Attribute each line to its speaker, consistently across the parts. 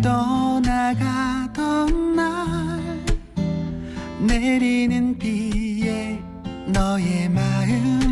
Speaker 1: 떠나가던 날 내리는 비에 너의 마음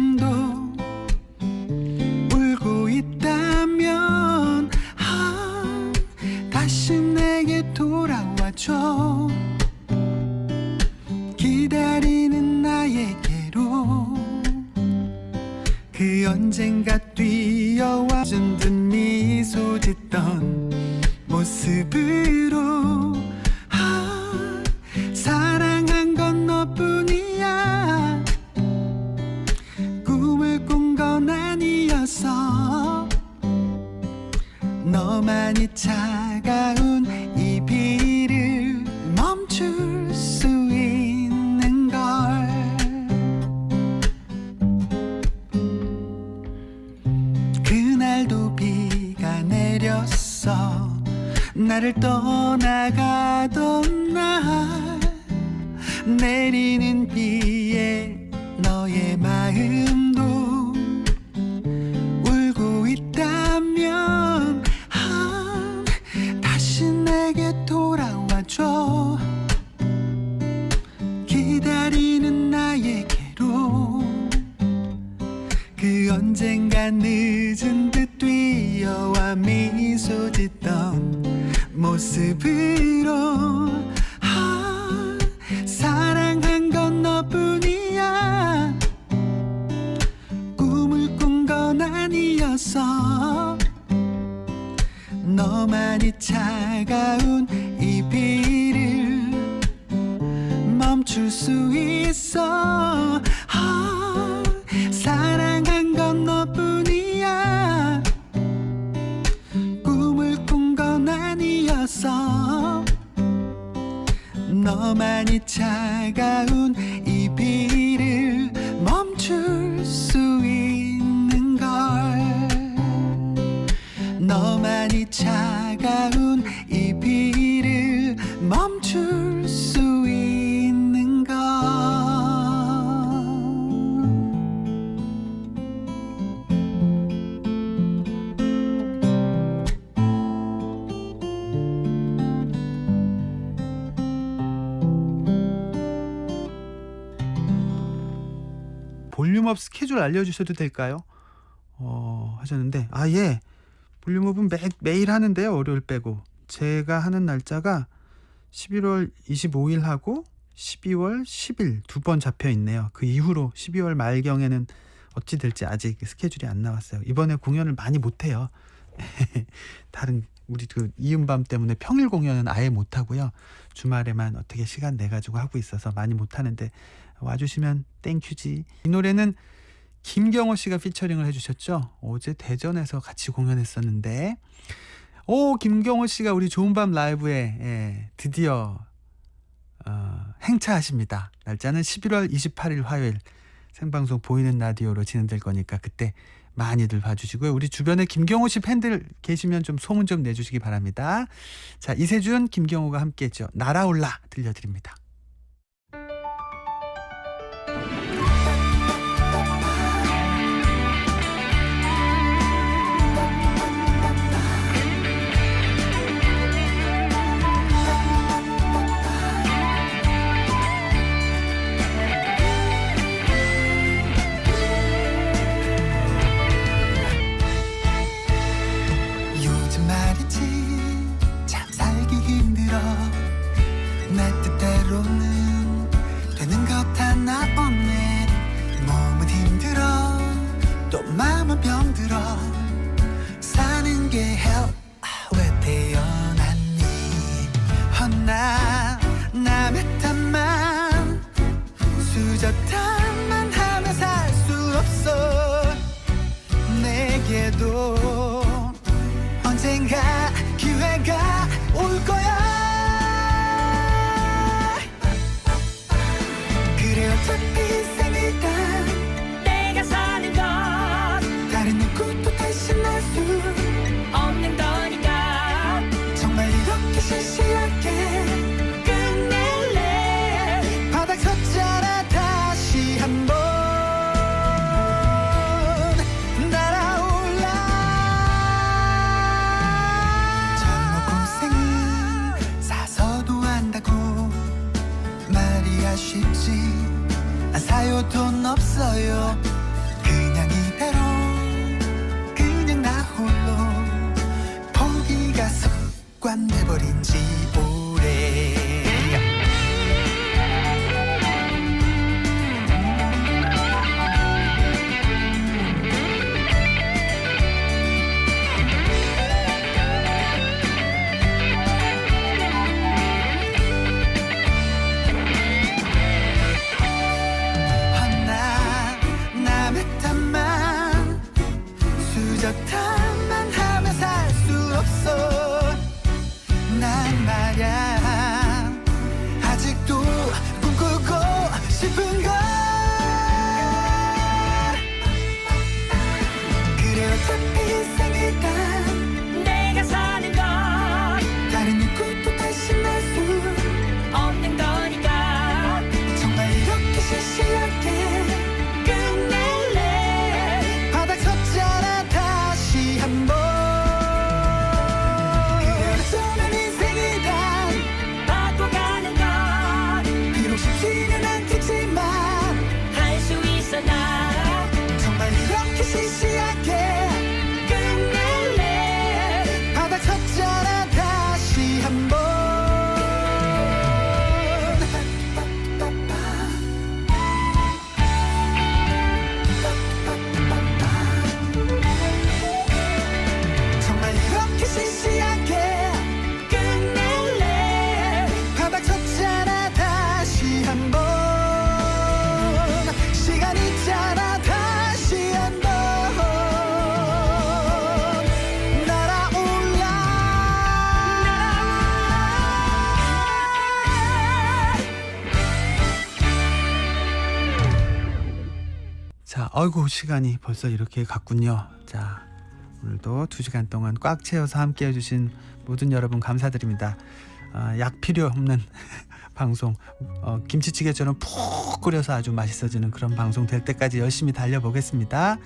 Speaker 1: 떠나가던 날 내리는 비에 너의 마음도 울고 있다면 아, 다시 내게 돌아와줘. 기다리는 나에게로 그 언젠가 늦 모습으로 아, 사랑한 건 너뿐이야. 꿈을 꾼 건 아니었어 너만이 차가운 이 비를 멈출 수 있어. 아, 차가 볼륨업 스케줄 알려주셔도 될까요? 어, 하셨는데 아 예. 볼륨업은 매, 매일 하는데요. 월요일 빼고. 제가 하는 날짜가 11월 25일 하고 12월 10일 두 번 잡혀 있네요. 그 이후로 12월 말경에는 어찌 될지 아직 스케줄이 안 나왔어요. 이번에 공연을 많이 못 해요. 다른 우리 그 이음밤 때문에 평일 공연은 아예 못 하고요. 주말에만 어떻게 시간 내 가지고 하고 있어서 많이 못 하는데 와주시면 땡큐지. 이 노래는 김경호 씨가 피처링을 해주셨죠. 어제 대전에서 같이 공연했었는데, 오 김경호 씨가 우리 좋은 밤 라이브에 예, 드디어 어, 행차하십니다. 날짜는 11월 28일 화요일 생방송 보이는 라디오로 진행될 거니까 그때 많이들 봐주시고요. 우리 주변에 김경호 씨 팬들 계시면 좀 소문 좀 내주시기 바랍니다. 자 이세준, 김경호가 함께했죠. 날아올라 들려드립니다. 병들어 사는 게 hell 왜 태어났니? 헛나 남의 탓만 수저탄만 하며 살 수 없어. 내게도 수
Speaker 2: 없는
Speaker 3: 거니까.
Speaker 1: 정말 이렇게 진실하게.
Speaker 3: 끝낼래?
Speaker 1: 바닥 섰잖아 다시 한번
Speaker 3: 날아올라.
Speaker 1: 참너 고생은 사서도 한다고 말이 아쉽지 사요 돈 없어요. 습관돼버린 지
Speaker 4: 자, 어이구 시간이 벌써 이렇게 갔군요. 자, 오늘도 두 시간 동안 꽉 채워서 함께 해주신 모든 여러분 감사드립니다. 아, 약 필요 없는 방송, 어, 김치찌개처럼 푹 끓여서 아주 맛있어지는 그런 방송 될 때까지 열심히 달려보겠습니다.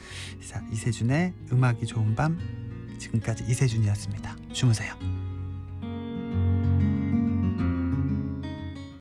Speaker 4: 자, 이세준의 음악이 좋은 밤 지금까지 이세준이었습니다. 주무세요.